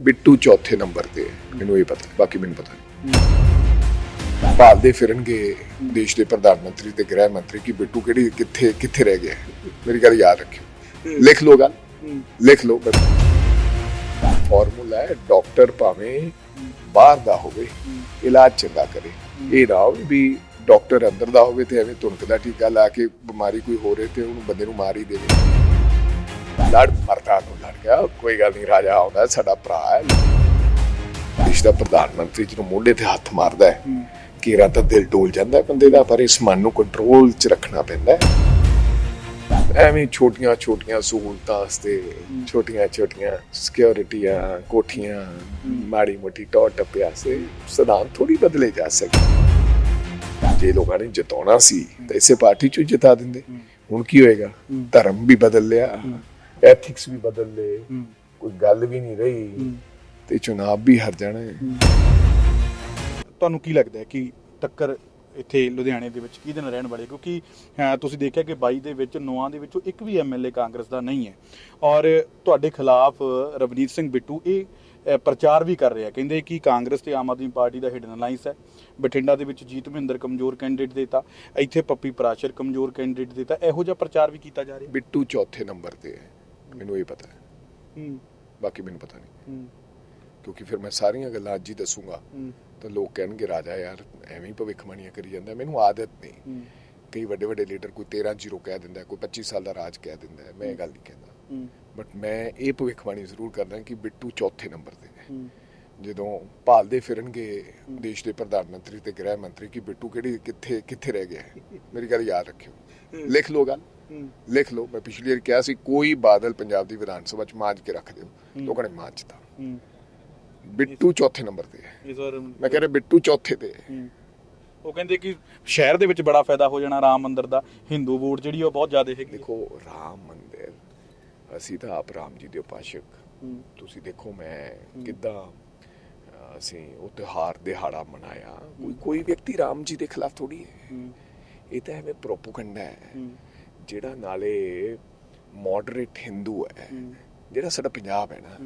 ਬਿੱਟੂ ਚੌਥੇ ਨੰਬਰ ਤੇ ਹੈ। ਮੈਨੂੰ ਇਹ ਪਤਾ ਬਾਕੀ ਮੈਨੂੰ ਪਤਾ ਨਹੀਂ। ਭਾਲਦੇ ਫਿਰਨਗੇ ਦੇਸ਼ ਦੇ ਪ੍ਰਧਾਨ ਮੰਤਰੀ ਤੇ ਗ੍ਰਹਿ ਮੰਤਰੀ ਕਿ ਬਿੱਟੂ ਕਿਹੜੀ ਕਿੱਥੇ ਕਿੱਥੇ ਰਹਿ ਗਿਆ। ਮੇਰੀ ਗੱਲ ਯਾਦ ਰੱਖਿਓ। ਲਿਖ ਲਓ ਗੱਲ। ਲਿਖ ਲਓ ਬਸ। ਫਾਰਮੂਲਾ ਹੈ ਡਾਕਟਰ ਭਾਵੇਂ ਬਾਹਰ ਦਾ ਹੋਵੇ ਇਲਾਜ ਚੰਗਾ ਕਰੇ। ਇਹ ਨਾ ਹੋਵੇ ਵੀ ਡਾਕਟਰ ਅੰਦਰ ਦਾ ਹੋਵੇ ਤੇ ਐਵੇਂ ਤੁਣਕਦਾ ਟੀਕਾ ਲਾ ਕੇ ਬਿਮਾਰੀ ਕੋਈ ਹੋ ਰਹੀ ਤੇ ਉਹਨੂੰ ਬੰਦੇ ਨੂੰ ਮਾਰ ਹੀ ਦੇਵੇ। ਲੜ ਮਰਦਾ ਨੂੰ ਲੜ ਗਿਆ ਕੋਈ ਗੱਲ ਨਹੀਂ ਰਾਜਾ ਆਉਂਦਾ ਸਾਡਾ ਭਰਾ ਹੈ। ਦੇਸ਼ ਦਾ ਪ੍ਰਧਾਨ ਮੰਤਰੀ ਜਿਹਨੂੰ ਮੋਢੇ ਤੇ ਹੱਥ ਮਾਰਦਾ ਹੈ ਕੀਰਾ ਤਾਂ ਦਿਲ ਡੋਲ ਜਾਂਦਾ ਬੰਦੇ ਦਾ ਪਰ ਇਸ ਮਨ ਨੂੰ ਕੰਟਰੋਲ 'ਚ ਰੱਖਣਾ ਪੈਂਦਾ ਐਵੇਂ ਛੋਟੀਆਂ ਛੋਟੀਆਂ ਸਹੂਲਤਾਂ ਵਾਸਤੇ ਛੋਟੀਆਂ ਛੋਟੀਆਂ ਸਿਕਿਉਰਿਟੀਆਂ ਕੋਠੀਆਂ ਮਾੜੀ ਮੋਟੀ ਟੌਰ ਟੱਪਿਆ ਸੇ ਸਿਧਾਂਤ ਥੋੜੀ ਬਦਲੇ ਜਾ ਸਕਦੇ ਜੇ ਲੋਕਾਂ ਨੇ ਜਿਤਾਉਣਾ ਸੀ ਤਾਂ ਇਸੇ ਪਾਰਟੀ ਚੋਂ ਜਿਤਾ ਦਿੰਦੇ। ਹੁਣ ਕੀ ਹੋਏਗਾ? ਧਰਮ ਵੀ ਬਦਲ ਲਿਆ। ਐਥਿਕਸ ਵੀ ਬਦਲ ਲਏ। ਕੋਈ ਗੱਲ ਵੀ ਨਹੀਂ ਰਹੀ ਤੇ ਚੁਣਾਵ ਵੀ ਹਾਰ ਜਾਣਾ। ਤੁਹਾਨੂੰ ਕੀ ਲੱਗਦਾ ਹੈ ਕਿ ਟੱਕਰ ਇੱਥੇ ਲੁਧਿਆਣੇ ਦੇ ਵਿੱਚ ਕਿਹਦੇ ਨਾਲ ਰਹਿਣ ਵਾਲੇ ਕਿਉਂਕਿ ਤੁਸੀਂ ਦੇਖਿਆ ਕਿ 22 ਦੇ ਵਿੱਚ ਨੌਆਂ ਦੇ ਵਿੱਚੋਂ ਇੱਕ ਵੀ ਐਮਐਲਏ ਕਾਂਗਰਸ ਦਾ ਨਹੀਂ ਹੈ। ਔਰ ਤੁਹਾਡੇ ਖਿਲਾਫ ਰਵਨੀਤ ਸਿੰਘ ਬਿੱਟੂ ਇਹ ਪ੍ਰਚਾਰ ਵੀ ਕਰ ਰਿਹਾ। ਕਹਿੰਦੇ ਕਿ ਕਾਂਗਰਸ ਤੇ ਆਮ ਆਦਮੀ ਪਾਰਟੀ ਦਾ ਹਿਡਨ ਅਲਾਈਅੰਸ ਹੈ। ਬਠਿੰਡਾ ਦੇ ਵਿੱਚ ਜੀਤ ਮਹਿੰਦਰ ਕਮਜ਼ੋਰ ਕੈਂਡੀਡੇਟ ਦੇਤਾ ਇੱਥੇ ਪੱਪੀ ਪ੍ਰਾਸ਼ਰ ਕਮਜ਼ੋਰ ਕੈਂਡੀਡੇਟ ਦੇਤਾ ਇਹੋ ਜਿਹਾ ਪ੍ਰਚਾਰ ਵੀ ਕੀਤਾ ਜਾ ਰਿਹਾ ਬਿੱਟੂ ਚੌਥੇ ਨੰਬਰ ਤੇ ਹੈ। ਮੈਨੂੰ ਇਹ ਪਤਾ ਹੈ। ਹੂੰ। ਬਾਕੀ ਮੈਨੂੰ ਪਤਾ ਨਹੀਂ। ਹੂੰ। ਕਿਉਂਕਿ ਫਿਰ ਮੈਂ ਸਾਰੀਆਂ ਗੱਲਾਂ ਅੱਜ ਹੀ ਦੱਸੂਗਾ। ਹੂੰ। ਤਾਂ ਲੋਕ ਕਹਿਣਗੇ ਰਾਜਾ ਯਾਰ ਐਵੇਂ ਹੀ ਭਵਿੱਖਬਾਣੀਆਂ ਕਰੀ ਜਾਂਦਾ ਮੈਨੂੰ ਆਦਤ ਨਹੀਂ। ਹੂੰ। ਕਈ ਵੱਡੇ ਵੱਡੇ ਲੀਡਰ ਕੋਈ 13 ਜ਼ੀਰੋ ਕਹਿ ਦਿੰਦਾ ਕੋਈ 25 ਸਾਲ ਦਾ ਰਾਜ ਕਹਿ ਦਿੰਦਾ ਮੈਂ ਇਹ ਗੱਲ ਨਹੀਂ ਕਹਿੰਦਾ। ਹੂੰ। ਬਟ ਮੈਂ ਇਹ ਭਵਿੱਖਬਾਣੀ ਜ਼ਰੂਰ ਕਰਦਾ ਕਿ ਬਿੱਟੂ ਚੌਥੇ ਨੰਬਰ ਤੇ ਹੈ। ਹੂੰ। ਜਦੋਂ ਭਾਲਦੇ ਫਿਰਨਗੇ ਦੇਸ਼ ਦੇ ਪ੍ਰਧਾਨ ਮੰਤਰੀ ਤੇ ਗ੍ਰਹਿ ਮੰਤਰੀ ਕਿ ਬਿੱਟੂ ਕਿਹੜੀ ਕਿੱਥੇ ਕਿੱਥੇ ਰਹਿ ਗਿਆ। ਮੇਰੀ ਗੱਲ ਯਾਦ ਰੱਖਿਓ। ਲਿਖ ਲਓ ਗੱਲ। ਲਿਖ ਲਓ। ਮੈਂ ਪਿਛਲੀ ਵਾਰ ਕਿਹਾ ਸੀ ਕੋਈ ਬਾਦਲ ਪੰਜਾਬ ਦੀ ਵਿਧਾਨ ਸਭਾ ਚ ਮਾਂਜ ਕੇ ਰੱਖ ਦਿਓ ਲੋਕਾਂ ਨੇ ਮਾਂਜਤਾ ਹੂੰ। ਬਿੱਟੂ ਚੌਥੇ ਨੰਬਰ ਤੇ ਹੈ। ਇਸ ਵਾਰ ਮੈਂ ਕਹਿ ਰਿਹਾ ਬਿੱਟੂ ਚੌਥੇ ਤੇ ਹੈ। ਉਹ ਕਹਿੰਦੇ ਕਿ ਸ਼ਹਿਰ ਦੇ ਵਿੱਚ ਬੜਾ ਫਾਇਦਾ ਹੋ ਜਾਣਾ ਰਾਮ ਮੰਦਿਰ ਦਾ। ਹਿੰਦੂ ਵੋਟ ਜਿਹੜੀ ਉਹ ਬਹੁਤ ਜ਼ਿਆਦਾ ਹੈਗੀ ਦੇਖੋ ਰਾਮ ਮੰਦਿਰ ਅਸੀਂ ਤਾਂ ਆਪ ਰਾਮ ਜੀ ਦੇ ਉਪਾਸ਼ਕ। ਤੁਸੀਂ ਦੇਖੋ ਮੈਂ ਕਿੱਦਾਂ ਅਸੀਂ ਉਹ ਤਿਉਹਾਰ ਦਿਹਾੜਾ ਮਨਾਇਆ। ਕੋਈ ਕੋਈ ਵਿਅਕਤੀ ਰਾਮ ਜੀ ਦੇ ਖਿਲਾਫ ਥੋੜੀ ਹੈ। ਇਹ ਤਾਂ ਐਵੇਂ ਪ੍ਰੋਪਗੈਂਡਾ ਹੂੰ। ਜਿਹੜਾ ਨਾਲੇ ਮੋਡਰੇਟ ਹਿੰਦੂ ਹੈ। ਜਿਹੜਾ ਸਾਡਾ ਪੰਜਾਬ ਹੈ ਨਾ।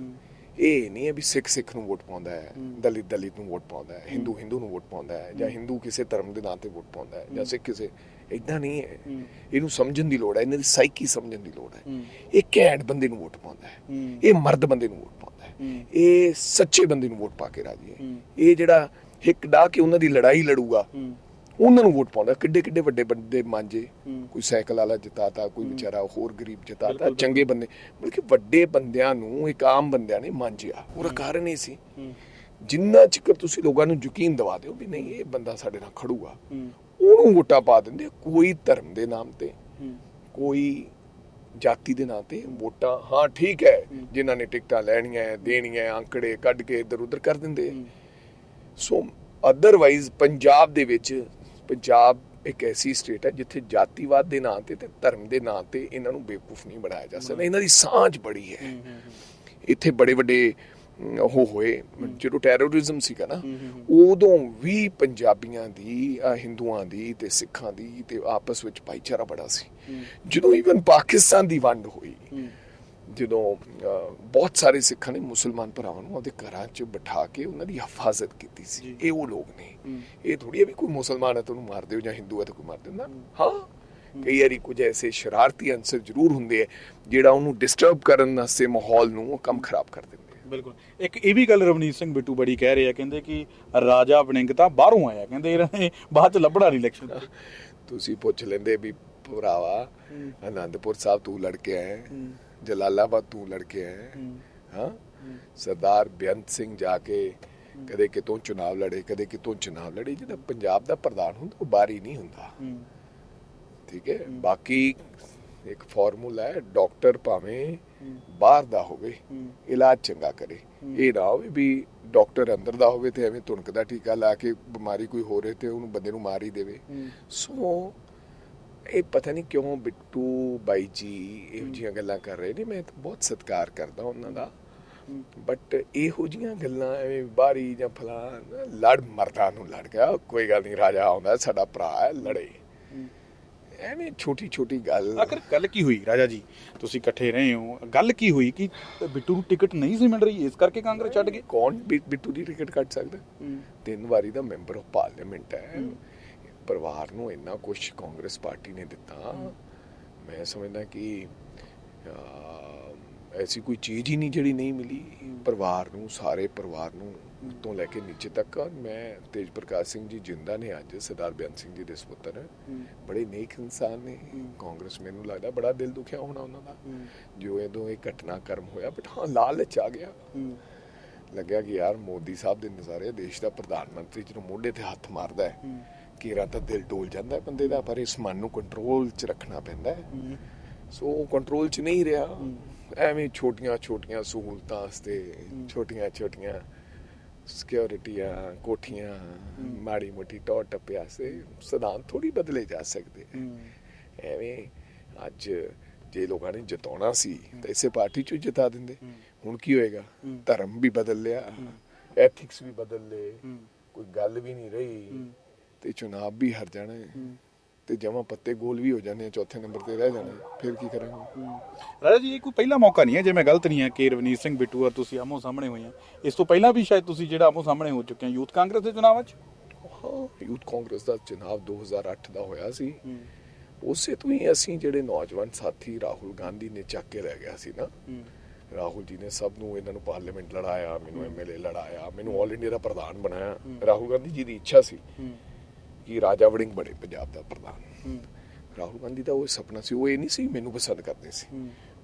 ਇਹ ਨਹੀਂ ਹੈ ਵੀ ਸਿੱਖ ਸਿੱਖ ਨੂੰ ਵੋਟ ਪਾਉਂਦਾ ਹੈ। ਦਲਿਤ ਦਲਿਤ ਨੂੰ ਵੋਟ ਪਾਉਂਦਾ ਹੈ ਹਿੰਦੂ ਹਿੰਦੂ ਨੂੰ ਵੋਟ ਪਾਉਂਦਾ ਹੈ ਜਾਂ ਹਿੰਦੂ ਕਿਸੇ ਧਰਮ ਦੇ ਨਾਂ ਤੇ ਵੋਟ ਪਾਉਂਦਾ ਹੈ ਜਾਂ ਸਿੱਖ ਕਿਸੇ ਇਦਾਂ ਨਹੀਂ ਹੈ। ਇਹਨੂੰ ਸਮਝਣ ਦੀ ਲੋੜ ਹੈ ਇਹਨਾਂ ਦੀ ਸਾਈਕੀ ਸਮਝਣ ਦੀ ਲੋੜ ਹੈ। ਇਹ ਘੈਂਟ ਬੰਦੇ ਨੂੰ ਵੋਟ ਪਾਉਂਦਾ ਹੈ। ਇਹ ਮਰਦ ਬੰਦੇ ਨੂੰ ਵੋਟ ਪਾਉਂਦਾ ਹੈ। ਇਹ ਸੱਚੇ ਬੰਦੇ ਨੂੰ ਵੋਟ ਪਾ ਕੇ ਰਾਜੀ ਹੈ। ਇਹ ਜਿਹੜਾ ਹਿੱਕ ਡਾ ਕੇ ਉਹਨਾਂ ਦੀ ਲੜਾਈ ਲੜੂਗਾ। ਉਹਨਾਂ ਨੂੰ ਵੋਟ ਪਾਉਂਦਾ ਕਿੱਡੇ ਕਿੱਡੇ ਵੱਡੇ ਬੰਦੇ ਮਾਂਜੇ। ਕੋਈ ਸਾਈਕਲ ਵਾਲਾ ਜਿਤਾਤਾ ਕੋਈ ਵਿਚਾਰਾ ਹੋਰ ਗਰੀਬ ਜਿਤਾਤਾ ਚੰਗੇ ਬੰਦੇ। ਬਲਕਿ ਵੱਡੇ ਬੰਦਿਆਂ ਨੂੰ ਇੱਕ ਆਮ ਬੰਦਿਆਂ ਨੇ ਮਾਂਜਿਆ। ਉਹਦਾ ਕਾਰਨ ਇਹ ਸੀ। ਜਿੰਨਾ ਚਿਰ ਤੁਸੀਂ ਲੋਕਾਂ ਨੂੰ ਯਕੀਨ ਦਿਵਾ ਦਿਓ ਵੀ ਨਹੀਂ ਇਹ ਬੰਦਾ ਸਾਡੇ ਨਾਲ ਖੜੂਗਾ। ਉਹਨੂੰ ਵੋਟਾਂ ਪਾ ਦਿੰਦੇ ਕੋਈ ਧਰਮ ਦੇ ਨਾਮ ਤੇ। ਕੋਈ ਜਾਤੀ ਦੇ ਨਾਂ ਤੇ ਵੋਟਾਂ। ਹਾਂ ਠੀਕ ਹੈ ਜਿਨ੍ਹਾਂ ਨੇ ਟਿਕਟਾਂ ਲੈਣੀਆਂ ਹੈ, ਦੇਣੀਆਂ ਹੈ, ਅੰਕੜੇ ਕੱਢ ਕੇ ਇੱਧਰ ਉੱਧਰ ਕਰ ਦਿੰਦੇ। ਸੋ ਅਦਰਵਾਈਜ਼ ਪੰਜਾਬ ਦੇ ਵਿੱਚ ਪੰਜਾਬ ਇੱਕ ਐਸੀ ਸਟੇਟ ਹੈ ਜਿੱਥੇ ਜਾਤੀਵਾਦ ਦੇ ਨਾਂ ਤੇ ਤੇ ਧਰਮ ਦੇ ਨਾਂ ਤੇ ਇਹਨਾਂ ਨੂੰ ਬੇਵਕੂਫ ਨਹੀਂ ਬਣਾਇਆ ਜਾ ਸਕਦਾ। ਇਹਨਾਂ ਦੀ ਸਾਂਝ ਬੜੀ ਹੈ। ਇੱਥੇ ਬੜੇ ਵੱਡੇ ਉਹ ਹੋਏ ਜਦੋਂ ਟੈਰਰਿਜ਼ਮ ਸੀਗਾ ਨਾ ਉਦੋਂ ਵੀ ਪੰਜਾਬੀਆਂ ਦੀ ਹਿੰਦੂਆਂ ਦੀ ਤੇ ਸਿੱਖਾਂ ਦੀ ਤੇ ਆਪਸ ਵਿੱਚ ਭਾਈਚਾਰਾ ਬੜਾ ਸੀ। ਜਦੋਂ ਇਵਨ ਪਾਕਿਸਤਾਨ ਦੀ ਵੰਡ ਹੋਈ ਜਦੋਂ ਬਹੁਤ ਸਾਰੇ ਸਿੱਖਾਂ ਨੇ ਮੁਸਲਮਾਨ ਭਰਾਵਾਂ ਨੂੰ ਉਹਦੇ ਘਰਾਂ 'ਚ ਬਿਠਾ ਕੇ ਉਹਨਾਂ ਦੀ ਹਿਫਾਜ਼ਤ ਕੀਤੀ ਸੀ। ਇਹ ਉਹ ਲੋਕ ਨੇ। ਇਹ ਥੋੜੀ ਵੀ ਕੋਈ ਮੁਸਲਮਾਨ ਹੈ ਤਾਂ ਉਹਨੂੰ ਮਾਰ ਦਿਓ ਜਾਂ ਹਿੰਦੂ ਹੈ ਤਾਂ ਕੋਈ ਮਾਰ ਦਿੰਦਾ ਹਾਂ। ਕਈ ਵਾਰੀ ਕੁਝ ਐਸੇ ਸ਼ਰਾਰਤੀ ਅੰਸਰ ਜ਼ਰੂਰ ਹੁੰਦੇ ਆ ਜਿਹੜਾ ਉਹਨੂੰ ਡਿਸਟਰਬ ਕਰਨ ਵਾਸਤੇ ਮਾਹੌਲ ਨੂੰ ਕੰਮ ਖਰਾਬ ਕਰ ਦਿੰਦੇ ਆ। ਬਿਲਕੁਲ। ਇੱਕ ਇਹ ਵੀ ਗੱਲ ਰਵਨੀਤ ਸਿੰਘ ਬਿੱਟੂ ਬੜੀ ਕਹਿ ਰਹੇ ਆ ਕਹਿੰਦੇ ਕਿ ਰਾਜਾ ਵੜਿੰਗ ਤਾਂ ਬਾਹਰੋਂ ਆਇਆ ਕਹਿੰਦੇ ਇਹਨਾਂ ਨੇ ਬਾਅਦ ਚ ਲੱਭਣਾ ਨਹੀਂ ਇਲੈਕਸ਼ਨ ਤੁਸੀਂ ਪੁੱਛ ਲੈਂਦੇ ਵੀ ਭਰਾਵਾ ਆਨੰਦਪੁਰ ਸਾਹਿਬ ਤੂੰ ਲੜ ਕੇ ਆਇਆ? ਜਲਾਲਾਬਾਦ ਤੂੰ ਲੜ ਕੇ ਆਇਆ ਹੈ? ਸਰਦਾਰ ਬੇਅੰਤ ਸਿੰਘ ਜਾ ਕੇ ਕਦੇ ਕਿਤੋਂ ਚੁਣਾਵ ਲੜੇ ਕਦੇ ਕਿਤੋਂ ਚੁਣਾਵ ਲੜੇ ਜਿਹੜਾ ਪੰਜਾਬ ਦਾ ਪ੍ਰਧਾਨ ਹੁੰਦਾ ਉਹ ਬਾਰੀ ਨਹੀਂ ਹੁੰਦਾ ਠੀਕ ਹੈ ਬਾਕੀ ਇੱਕ ਫਾਰਮੂਲਾ ਹੈ ਡਾਕਟਰ ਭਾਵੇਂ ਬਾਹਰ ਦਾ ਹੋਵੇ ਇਲਾਜ ਚੰਗਾ ਕਰੇ ਇਹ ਨਾ ਹੋਵੇ ਵੀ ਡਾਕਟਰ ਅੰਦਰ ਦਾ ਹੋਵੇ ਤੇ ਐਵੇਂ ਤੁਣਕਦਾ ਟੀਕਾ ਲਾ ਕੇ ਬਿਮਾਰੀ ਕੋਈ ਹੋ ਰਹੀ ਤੇ ਉਹਨੂੰ ਬੰਦੇ ਨੂੰ ਮਾਰ ਹੀ ਦੇਵੇ ਸੋ ਇਹ ਪਤਾ ਨਹੀਂ ਕਿਉਂ ਬਿੱਟੂ ਬਾਈ ਜੀ ਇਹੋ ਜਿਹੀਆਂ ਗੱਲਾਂ ਕਰ ਰਹੇ ਨੇ ਮੈਂ ਤਾਂ ਬਹੁਤ ਸਤਿਕਾਰ ਕਰਦਾ ਉਹਨਾਂ ਦਾ। ਬਟ ਇਹੋ ਜਿਹੀਆਂ ਗੱਲਾਂ ਐਵੇਂ ਬਾਰੀ ਜਾਂ ਫਲਾਣ ਲੜ ਮਰਦਾ ਨੂੰ ਲੜ ਗਿਆ ਕੋਈ ਗੱਲ ਨਹੀਂ ਰਾਜਾ ਆਉਂਦਾ ਸਾਡਾ ਭਰਾ ਹੈ ਲੜੇ। ਐਵੇਂ ਛੋਟੀ ਛੋਟੀ ਗੱਲ। ਆਖਰ ਗੱਲ ਕੀ ਹੋਈ ਰਾਜਾ ਜੀ? ਤੁਸੀਂ ਇਕੱਠੇ ਰਹੇ ਹੋ। ਗੱਲ ਕੀ ਹੋਈ ਕਿ ਬਿੱਟੂ ਨੂੰ ਟਿਕਟ ਨਹੀਂ ਸੀ ਮਿਲ ਰਹੀ? ਇਸ ਕਰਕੇ ਕਾਂਗਰਸ ਛੱਡ ਗਏ ਕੌਣ ਬਿੱਟੂ ਦੀ ਟਿਕਟ ਕੱਟ ਸਕਦਾ? ਤਿੰਨ ਵਾਰੀ ਦਾ ਮੈਂਬਰ ਆਫ ਪਾਰਲੀਮੈਂਟ ਹੈ। ਪਰਿਵਾਰ ਨੂੰ ਇੰਨਾ ਕੁਝ ਕਾਂਗਰਸ ਪਾਰਟੀ ਨੇ ਦਿੱਤਾ ਮੈਂ ਸਮਝਦਾ ਕਿ ਐਸੀ ਕੋਈ ਚੀਜ਼ ਹੀ ਨਹੀਂ ਜਿਹੜੀ ਨਹੀਂ ਮਿਲੀ ਪਰਿਵਾਰ ਨੂੰ ਸਾਰੇ ਪਰਿਵਾਰ ਨੂੰ ਤੋਂ ਲੈ ਕੇ ਨੀਚੇ ਤੱਕ। ਮੈਂ ਤੇਜ ਪ੍ਰਕਾਸ਼ ਸਿੰਘ ਜੀ ਜਿੰਦਾ ਨੇ ਅੱਜ ਸਰਦਾਰ ਬਿਆਨ ਸਿੰਘ ਜੀ ਦੇ ਸੁਪੁੱਤਰ। ਬੜੇ ਨੇਕ ਇਨਸਾਨ ਨੇ। ਕਾਂਗਰਸ ਮੈਨੂੰ ਲੱਗਦਾ ਬੜਾ ਦਿਲ ਦੁਖਿਆ ਹੋਣਾ ਉਹਨਾਂ ਦਾ। ਜੋ ਇਹਦੋਂ ਇਹ ਘਟਨਾਕ੍ਰਮ ਹੋਇਆ ਬਟ ਹਾਂ ਲਾਲਚ ਆ ਗਿਆ। ਲੱਗਿਆ ਕਿ ਯਾਰ ਮੋਦੀ ਸਾਹਿਬ ਦੇ ਨਜ਼ਾਰੇ ਦੇਸ਼ ਦਾ ਪ੍ਰਧਾਨ ਮੰਤਰੀ ਜਦੋਂ ਮੋਢੇ ਤੇ ਹੱਥ ਮਾਰਦਾ ਹੈ ਕੀਰਾ ਤਾਂ ਦਿਲ ਡੋਲ ਜਾਂਦਾ ਹੈ ਬੰਦੇ ਦਾ ਪਰ ਇਸ ਮਨ ਨੂੰ ਕੰਟਰੋਲ 'ਚ ਰੱਖਣਾ ਪੈਂਦਾ ਹੈ। ਸੋ ਉਹ ਕੰਟਰੋਲ 'ਚ ਨਹੀਂ ਰਿਹਾ। ਐਵੇਂ ਛੋਟੀਆਂ ਛੋਟੀਆਂ ਸਹੂਲਤਾਂ ਵਾਸਤੇ ਛੋਟੀਆਂ ਛੋਟੀਆਂ ਸਿਕਿਉਰਿਟੀਆਂ ਕੋਠੀਆਂ ਮਾੜੀ ਮੋਟੀ ਟੌਰ ਟੱਪਿਆ ਸੇ ਸਿਧਾਂਤ ਥੋੜੀ ਬਦਲੇ ਜਾ ਸਕਦੇ ਐਵੇਂ ਅੱਜ ਜੇ ਲੋਕਾਂ ਨੇ ਜਿਤਾਉਣਾ ਸੀ ਤਾਂ ਇਸੇ ਪਾਰਟੀ ਚੋਂ ਜਿਤਾ ਦਿੰਦੇ। ਹੁਣ ਕੀ ਹੋਏਗਾ? ਧਰਮ ਵੀ ਬਦਲ ਲਿਆ ਐਥਿਕਸ ਵੀ ਬਦਲ ਲਏ ਕੋਈ ਗੱਲ ਵੀ ਨਹੀਂ ਰਹੀ। ਤੇ ਚੁਣਾਵ ਵੀ ਹਾਰ ਜਾਣਾ ਹੈ। ਤੇ ਜਮਾ ਪੱਤੇ ਗੋਲ ਵੀ ਹੋ ਜਾਣੇ ਆ, ਚੌਥੇ ਨੰਬਰ ਤੇ ਰਹਿ ਜਾਣਾ ਫਿਰ ਕੀ ਕਰਾਂਗੇ? ਰਾਜਾ ਜੀ ਇਹ ਕੋਈ ਪਹਿਲਾ ਮੌਕਾ ਨਹੀਂ ਹੈ ਜੇ ਮੈਂ ਗਲਤ ਨਹੀਂ ਹਾਂ ਕਿ ਰਵਨੀਤ ਸਿੰਘ ਬਿੱਟੂ ਔਰ ਤੁਸੀਂ ਆਮੋ ਸਾਹਮਣੇ ਹੋਏ ਆ। ਇਸ ਤੋਂ ਪਹਿਲਾਂ ਵੀ ਸ਼ਾਇਦ ਤੁਸੀਂ ਜਿਹੜਾ ਆਮੋ ਸਾਹਮਣੇ ਹੋ ਚੁੱਕੇ ਆ ਯੂਥ ਕਾਂਗਰਸ ਦੇ ਚੁਣਾਵਾਂ 'ਚ ਯੂਥ ਕਾਂਗਰਸ ਦਾ ਚੁਣਾਵ 2008 ਦਾ ਹੋਇਆ ਸੀ। ਉਸੇ ਤੋਂ ਹੀ ਅਸੀਂ ਜਿਹੜੇ ਨੌਜਵਾਨ ਸਾਥੀ ਰਾਹੁਲ ਗਾਂਧੀ ਨੇ ਚੱਕ ਕੇ ਲੈ ਗਿਆ ਸੀ ਨਾ। ਰਾਹੁਲ ਜੀ ਨੇ ਸਭ ਨੂੰ ਇਹਨਾਂ ਨੂੰ ਪਾਰਲੀਮੈਂਟ ਲੜਾਇਆ ਮੈਨੂੰ ਐਮਐਲਏ ਲੜਾਇਆ ਮੈਨੂੰ ਆਲ ਇੰਡੀਆ ਦਾ ਪ੍ਰਧਾਨ ਬਣਾਇਆ। ਰਾਹੁਲ ਗਾਂਧੀ ਜੀ ਦੀ ਇੱਛਾ ਸੀ। ਕਿ ਰਾਜਾ ਵੜਿੰਗ ਬਣੇ ਪੰਜਾਬ ਦਾ ਪ੍ਰਧਾਨ। ਰਾਹੁਲ ਗਾਂਧੀ ਦਾ ਉਹ ਸੁਪਨਾ ਸੀ ਉਹ ਇਹ ਨਹੀਂ ਸੀ ਮੈਨੂੰ ਪਸੰਦ ਕਰਦੇ ਸੀ।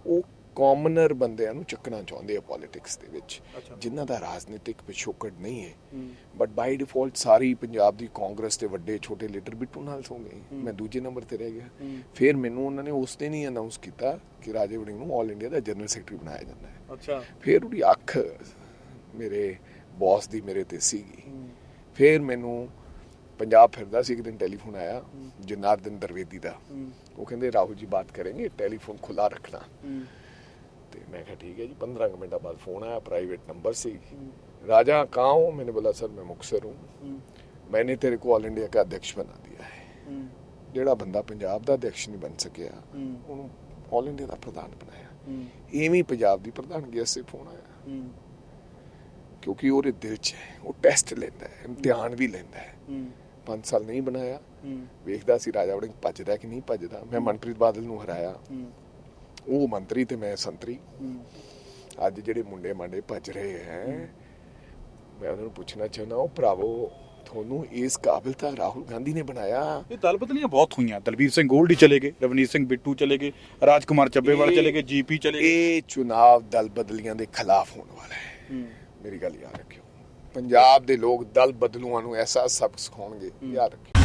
ਉਹ ਕਾਮਨਰ ਬੰਦਿਆਂ ਨੂੰ ਚੱਕਣਾ ਚਾਹੁੰਦੇ ਆ ਪੋਲਿਟਿਕਸ ਦੇ ਵਿੱਚ। ਜਿਨ੍ਹਾਂ ਦਾ ਰਾਜਨੀਤਿਕ ਪਿਛੋਕੜ ਨਹੀਂ ਹੈ। ਬਟ ਬਾਈ ਡਿਫਾਲਟ ਸਾਰੀ ਪੰਜਾਬ ਦੀ ਕਾਂਗਰਸ ਦੇ ਵੱਡੇ ਛੋਟੇ ਲੀਡਰ ਬਿੱਟੂ ਨਾਲ ਸੋ ਗਏ। ਮੈਂ ਦੂਜੇ ਨੰਬਰ ਤੇ ਰਹਿ ਗਿਆ। ਫਿਰ ਮੈਨੂੰ ਉਹਨਾਂ ਨੇ ਉਸ ਦਿਨ ਹੀ ਅਨਾਉਂਸ ਕੀਤਾ ਕਿ ਰਾਜੇ ਵੜਿੰਗ ਨੂੰ ਆਲ ਇੰਡੀਆ ਦਾ ਜਨਰਲ ਸੈਕਟਰੀ ਬਣਾਇਆ ਜਾਂਦਾ ਹੈ। ਅੱਛਾ। ਫਿਰ ਉਹਦੀ ਅੱਖ ਮੇਰੇ ਬੌਸ ਦੀ ਮੇਰੇ ਤੇ ਸੀਗੀ। ਫਿਰ ਮੈਨੂੰ ਪੰਜਾਬ ਫਿਰਦਾ ਸੀ ਇੱਕ ਦਿਨ ਟੈਲੀਫੋਨ ਆਇਆ ਜਨਾਰਦਨ ਦਰਵੇਦੀ ਦਾ। ਉਹ ਕਹਿੰਦੇ ਰਾਹੁਲ ਜੀ ਬਾਤ ਕਰਾਂਗੇ ਟੈਲੀਫੋਨ ਖੁੱਲਾ ਰੱਖਣਾ। ਤੇ ਮੈਂ ਕਿਹਾ ਠੀਕ ਹੈ ਜੀ 15 ਮਿੰਟਾਂ ਬਾਅਦ ਫੋਨ ਆਇਆ ਪ੍ਰਾਈਵੇਟ ਨੰਬਰ ਸੀ। राजा कहाँ हूँ मैंने बोला सर मैं मुक्सर हूँ मैंने तेरे को ऑल इंडिया का अध्यक्ष बना दिया ਜਿਹੜਾ ਬੰਦਾ ਪੰਜਾਬ ਦਾ ਅਧਿਕਸ਼ ਨਹੀਂ ਬਣ ਸਕਿਆ ਉਹਨੂੰ ਆਲ ਇੰਡੀਆ ਦਾ ਪ੍ਰਧਾਨ ਬਣਾਇਆ। ਇਵੇਂ ਪੰਜਾਬ ਦੀ ਪ੍ਰਧਾਨਗੀ ਅਸੇ ਫੋਨ ਆਇਆ। ਕਿਉਂਕਿ ਉਹਦੇ ਦਿਲ 'ਚ ਉਹ ਟੈਸਟ ਲੈਂਦਾ ਹੈ ਇਮਤਿਹਾਨ ਵੀ ਲੈਂਦਾ ਹੈ। 5 ਸਾਲ ਨਹੀਂ ਬਣਾਇਆ। ਵੇਖਦਾ ਸੀ ਰਾਜਾ ਵੜਿੰਗ ਭੱਜਦਾ ਕਿ ਨਹੀਂ ਭੱਜਦਾ। ਮੈਂ ਮਨਪ੍ਰੀਤ ਬਾਦਲ ਨੂੰ ਹਰਾਇਆ। ਉਹ ਮੰਤਰੀ ਤੇ ਮੈਂ ਸੰਤਰੀ। ਅੱਜ ਜਿਹੜੇ ਮੁੰਡੇ ਮਾਂਡੇ ਭੱਜ ਰਹੇ ਹੈ ਮੈਂ ਉਹਨਾਂ ਨੂੰ ਪੁੱਛਣਾ ਚਾਹੁੰਦਾ ਉਹ ਭਰਾਵੋ ਤੁਹਾਨੂੰ ਇਸ ਕਾਬਿਲ ਤਾਂ ਰਾਹੁਲ ਗਾਂਧੀ ਨੇ ਬਣਾਇਆ? ਇਹ ਦਲ ਬਦਲੀਆਂ ਬਹੁਤ ਹੋਈਆਂ। ਦਲਬੀਰ ਸਿੰਘ ਗੋਲਡੀ ਚਲੇ ਗਏ ਰਵਨੀਤ ਸਿੰਘ ਬਿੱਟੂ ਚਲੇ ਗਏ ਰਾਜਕੁਮਾਰ ਚੱਬੇਵਾਲ ਚਲੇ ਗਏ ਜੀਪੀ ਚਲੇ ਗਏ। ਇਹ ਚੁਣਾਵ ਦਲ ਬਦਲੀਆਂ ਦੇ ਖਿਲਾਫ ਹੋਣ ਵਾਲਾ ਹੈ। ਮੇਰੀ ਗੱਲ ਯਾਦ ਰੱਖਿਓ। ਪੰਜਾਬ ਦੇ ਲੋਕ ਦਲ ਬਦਲੂਆਂ ਨੂੰ ਐਸਾ ਸਬਕ ਸਿਖਾਉਣਗੇ। ਯਾਦ ਰੱਖਿਓ।